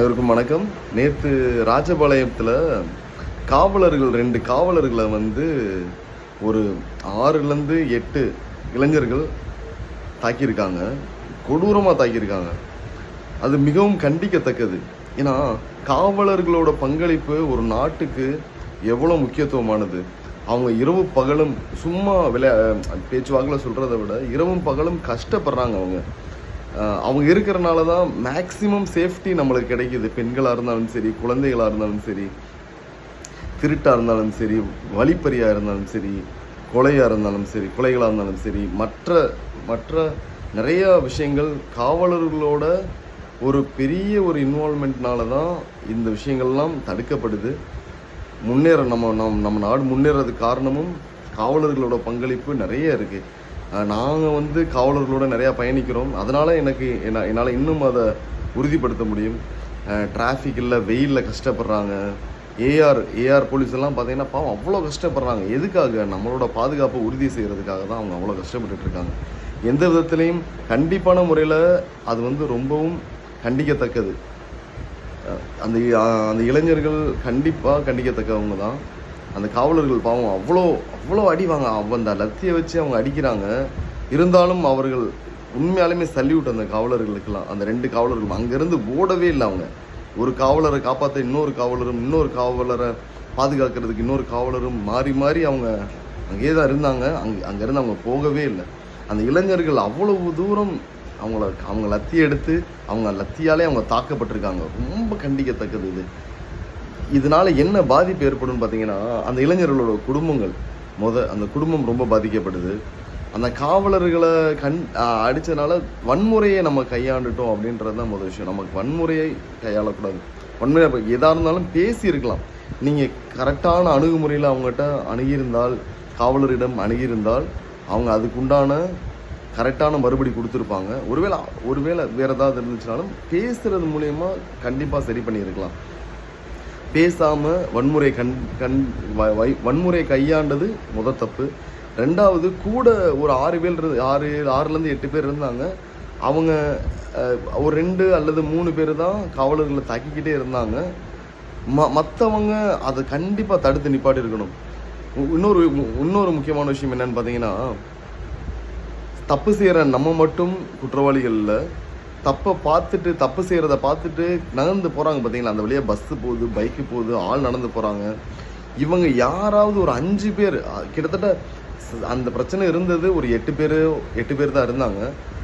அனைவருக்கும் வணக்கம். நேற்று ராஜபாளையத்தில் காவலர்கள் ரெண்டு காவலர்களை வந்து ஒரு ஆறுலேருந்து எட்டு இளைஞர்கள் தாக்கியிருக்காங்க. கொடூரமாக தாக்கியிருக்காங்க. அது மிகவும் கண்டிக்கத்தக்கது. ஏன்னா காவலர்களோட பங்களிப்பு ஒரு நாட்டுக்கு எவ்வளோ முக்கியத்துவமானது. அவங்க இரவு பகலும் சும்மா விளையா பேச்சுவாக்கில் சொல்கிறத விட இரவும் பகலும் கஷ்டப்படுறாங்க அவங்க. அவங்க இருக்கிறனால தான் மேக்ஸிமம் சேஃப்டி நம்மளுக்கு கிடைக்குது. பெண்களாக இருந்தாலும் சரி குழந்தைகளாக இருந்தாலும் சரி திருட்டாக இருந்தாலும் சரி வழிப்பறியாக இருந்தாலும் சரி கொலையாக இருந்தாலும் சரி கொலைகளாக இருந்தாலும் சரி மற்ற மற்ற நிறையா விஷயங்கள் காவலர்களோட ஒரு பெரிய ஒரு இன்வால்மெண்ட்னால தான் இந்த விஷயங்கள்லாம் தடுக்கப்படுது. முன்னேற நம்ம நம் நம்ம நாடு முன்னேறதுக்கு காரணமும் காவலர்களோட பங்களிப்பு நிறைய இருக்குது நாங்கள் வந்து காவலர்களோட நிறையா பயணிக்கிறோம். அதனால் எனக்கு என்ன- என்னால் இன்னும் அதை உறுதிப்படுத்த முடியும். டிராஃபிக்கில் வெயிலில் கஷ்டப்படுறாங்க. ஏஆர் ஏஆர் போலீஸ் எல்லாம் பார்த்தீங்கன்னா பாவம் அவ்வளோ கஷ்டப்படுறாங்க. எதுக்காக? நம்மளோட பாதுகாப்பை உறுதி செய்கிறதுக்காக தான் அவங்க அவ்வளோ கஷ்டப்பட்டுட்டு இருக்காங்க. எந்த விதத்துலேயும் கண்டிப்பான முறையில் அது வந்து ரொம்பவும் கண்டிக்கத்தக்கது. அந்த அந்த இளைஞர்கள் கண்டிப்பாக கண்டிக்கத்தக்கவங்க தான். அந்த காவலர்கள் பாவம் அவ்வளோ அவ்வளோ அடிவாங்க அவ அந்த லத்தியை வச்சு அவங்க அடிக்கிறாங்க. இருந்தாலும் அவர்கள் உண்மையாலுமே சல்யூட் அந்த காவலர்களுக்கெல்லாம் அந்த ரெண்டு காவலர்கள் அங்கேருந்து ஓடவே இல்லை அவங்க. ஒரு காவலரை காப்பாற்ற இன்னொரு காவலரும் இன்னொரு காவலரை பாதுகாக்கிறதுக்கு இன்னொரு காவலரும் மாறி மாறி அவங்க அங்கேயே தான் இருந்தாங்க. அங்கே அங்கேருந்து அவங்க போகவே இல்லை. அந்த இளைஞர்கள் அவ்வளவு தூரம் அவங்கள அவங்க லத்தி எடுத்து அவங்க லத்தியாலே அவங்க தாக்கப்பட்டிருக்காங்க. ரொம்ப கண்டிக்கத்தக்கது இது. இதனால என்ன பாதிப்பு ஏற்படும்னு பார்த்தீங்கன்னா அந்த இளைஞர்களோட குடும்பங்கள் முத அந்த குடும்பம் ரொம்ப பாதிக்கப்படுது அந்த காவலர்களை கண் அடித்ததுனால வன்முறையை நம்ம கையாண்டுட்டோம் அப்படின்றது தான் முதல் விஷயம். நமக்கு வன்முறையை கையாளக்கூடாது. வன்முறை எதாக இருந்தாலும் பேசியிருக்கலாம். நீங்கள் கரெக்டான அணுகுமுறையில் அவங்ககிட்ட அணுகியிருந்தால் காவலரிடம் அணுகியிருந்தால் அவங்க அதுக்குண்டான கரெக்டான மறுபடி கொடுத்துருப்பாங்க. ஒருவேளை ஒருவேளை வேறு ஏதாவது இருந்துச்சுனாலும் பேசுகிறது மூலயமா கண்டிப்பாக சரி பண்ணியிருக்கலாம். பேசாமல் வன்முறை கண் கண் வ- வை- வன்முறை கையாண்டது முத தப்பு. ரெண்டாவது கூட ஒரு ஆறு பேர் இருந்து ஆறு ஆறுலேருந்து எட்டு பேர் இருந்தாங்க. அவங்க ஒரு ரெண்டு அல்லது மூணு பேர் தான் காவலர்களை தாக்கிக்கிட்டே இருந்தாங்க. ம மற்றவங்க அதை கண்டிப்பாக தடுத்து நிப்பாட்டி இருக்கணும். இன்னொரு இன்னொரு முக்கியமான விஷயம் என்னன்னு பார்த்தீங்கன்னா தப்பு செய்கிற நம்ம மட்டும் குற்றவாளிகள் இல்லை. தப்பை பார்த்துட்டு தப்பு செய்கிறத பார்த்துட்டு நகர்ந்து போகிறாங்க பார்த்தீங்களா அந்த வழியாக பஸ்ஸு போகுது பைக்கு போகுது ஆள் நடந்து போகிறாங்க இவங்க யாராவது ஒரு அஞ்சு பேர் கிட்டத்தட்ட அந்த பிரச்சனை இருந்தது ஒரு எட்டு பேர் எட்டு பேர் தான் இருந்தாங்க.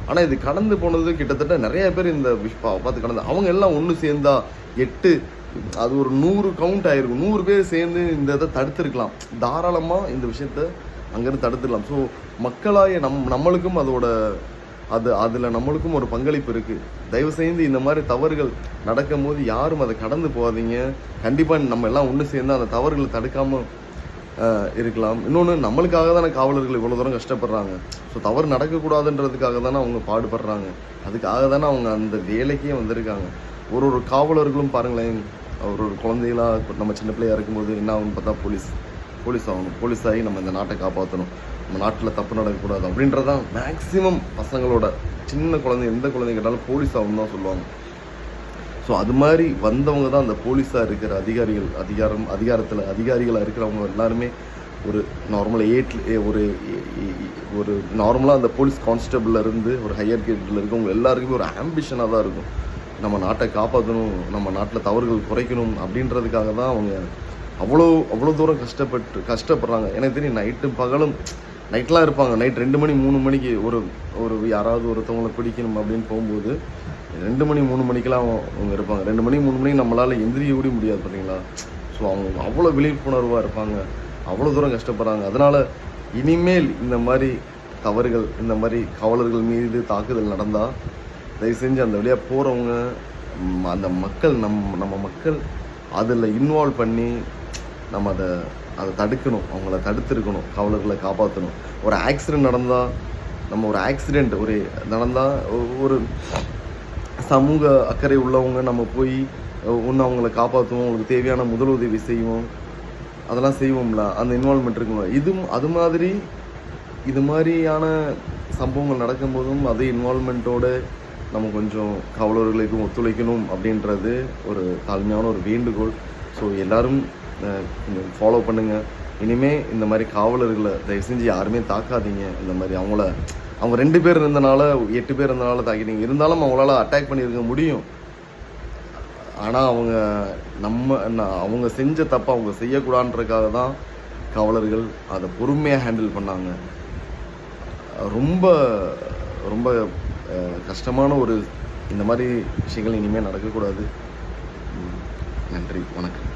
ஆனால் இது கடந்து போனது கிட்டத்தட்ட நிறைய பேர் இந்த விஷ் பா- பார்த்து கடந்து அவங்க எல்லாம் ஒன்று சேர்ந்தா எட்டு அது ஒரு நூறு கவுண்ட் ஆகிருக்கும் நூறு பேர் சேர்ந்து இந்த இதை தடுத்துருக்கலாம். தாராளமாக இந்த விஷயத்த அங்கேருந்து தடுத்துடலாம். ஸோ மக்களாய நம் நம்மளுக்கும் அதோட அது அதில் நம்மளுக்கும் ஒரு பங்களிப்பு இருக்குது தயவு செய்து இந்த மாதிரி தவறுகள் நடக்கும் போது யாரும் அதை கடந்து போகாதீங்க. கண்டிப்பாக நம்ம எல்லாம் ஒன்று சேர்ந்து அந்த தவறுகளை தடுக்காமல் இருக்கலாம். இன்னொன்று நம்மளுக்காக தானே காவலர்கள் இவ்வளோ தூரம் கஷ்டப்படுறாங்க. ஸோ தவறு நடக்கக்கூடாதுன்றதுக்காக தானே அவங்க பாடுபடுறாங்க. அதுக்காக தானே அவங்க அந்த வேலைக்கே வந்திருக்காங்க. ஒரு ஒரு காவலர்களும் பாருங்களேன். ஒரு ஒரு குழந்தைகளா நம்ம சின்ன பிள்ளையாக இருக்கும்போது என்ன ஆகும்னு பார்த்தா போலீஸ் போலீஸ் ஆகணும் போலீஸ் ஆகி நம்ம இந்த நாட்டை காப்பாற்றணும் நம்ம நாட்டில் தப்பு நடக்கக்கூடாது அப்படின்றதான் மேக்ஸிமம் பசங்களோட சின்ன குழந்தை எந்த குழந்தை கேட்டாலும் போலீஸ் ஆகணும் தான் சொல்லுவாங்க. ஸோ அது மாதிரி வந்தவங்க தான் அந்த போலீஸாக இருக்கிற அதிகாரிகள் அதிகாரம் அதிகாரத்தில் அதிகாரிகளாக இருக்கிறவங்க எல்லாருமே ஒரு நார்மல் எயிட் ஒரு ஒரு நார்மலாக அந்த போலீஸ் கான்ஸ்டபிள்ல இருந்து ஒரு ஹையர் கேட்டில் இருக்கவங்க எல்லாருக்குமே ஒரு ஆம்பிஷனாக தான் இருக்கும். நம்ம நாட்டை காப்பாற்றணும் நம்ம நாட்டில் தவறுகள் குறைக்கணும் அப்படின்றதுக்காக தான் அவங்க அவ்வளோ அவ்வளோ தூரம் கஷ்டப்பட்டு கஷ்டப்படுறாங்க. எனக்கு தெரியும் நைட்டு பகலும் நைட்லாம் இருப்பாங்க. நைட் ரெண்டு மணி மூணு மணிக்கு ஒரு ஒரு யாராவது ஒருத்தவங்களை பிடிக்கணும் அப்படின்னு போகும்போது ரெண்டு மணி மூணு மணிக்கெலாம் அவங்க அவங்க இருப்பாங்க. ரெண்டு மணி மூணு மணிக்கு நம்மளால் எந்திரிக்க கூட முடியாது பார்த்தீங்களா ஸோ அவங்க அவ்வளோ விழிப்புணர்வாக இருப்பாங்க. அவ்வளோ தூரம் கஷ்டப்படுறாங்க. அதனால் இனிமேல் இந்த மாதிரி தவறுகள் இந்த மாதிரி காவலர்கள் மீது தாக்குதல் நடந்தால் தயவு செஞ்சு அந்த வழியாக போகிறவங்க அந்த மக்கள் நம் நம்ம மக்கள் அதில் இன்வால்வ் பண்ணி நம்ம அதை அதை தடுக்கணும். அவங்கள தடுத்திருக்கணும். காவலர்களை காப்பாற்றணும் ஒரு ஆக்சிடென்ட் நடந்தால் நம்ம ஒரு ஆக்சிடெண்ட் ஒரு நடந்தால் ஒரு சமூக அக்கறை உள்ளவங்க நம்ம போய் ஒன்று அவங்கள காப்பாற்றுவோம் அவங்களுக்கு தேவையான முதலுதவி செய்வோம். அதெல்லாம் செய்வோம்ல. அந்த இன்வால்மெண்ட் இருக்கும்ல. இது அது மாதிரி இது மாதிரியான சம்பவங்கள் நடக்கும்போதும் அதே இன்வால்மெண்ட்டோடு நம்ம கொஞ்சம் காவலர்களுக்கும் ஒத்துழைக்கணும் அப்படின்றது ஒரு தாழ்மையான ஒரு வேண்டுகோள். ஸோ எல்லோரும் கொஞ்சம் ஃபாலோ பண்ணுங்கள் இனிமே இந்த மாதிரி காவலர்களை தயவு செஞ்சு யாருமே தாக்காதீங்க. இந்த மாதிரி அவங்கள அவங்க ரெண்டு பேர் இருந்தனால எட்டு பேர் இருந்தனால தாக்கிட்டீங்க. இருந்தாலும் அவங்களால அட்டாக் பண்ணியிருக்க முடியும். ஆனால் அவங்க நம்ம ந- அவங்க செஞ்ச தப்பை அவங்க செய்யக்கூடாதுன்றதுக்காக தான் காவலர்கள் அதை பொறுமையாக ஹேண்டில் பண்ணாங்க. ரொம்ப ரொம்ப கஷ்டமான ஒரு இந்த மாதிரி விஷயங்கள் இனிமேல் நடக்கக்கூடாது. ம், நன்றி. வணக்கம்.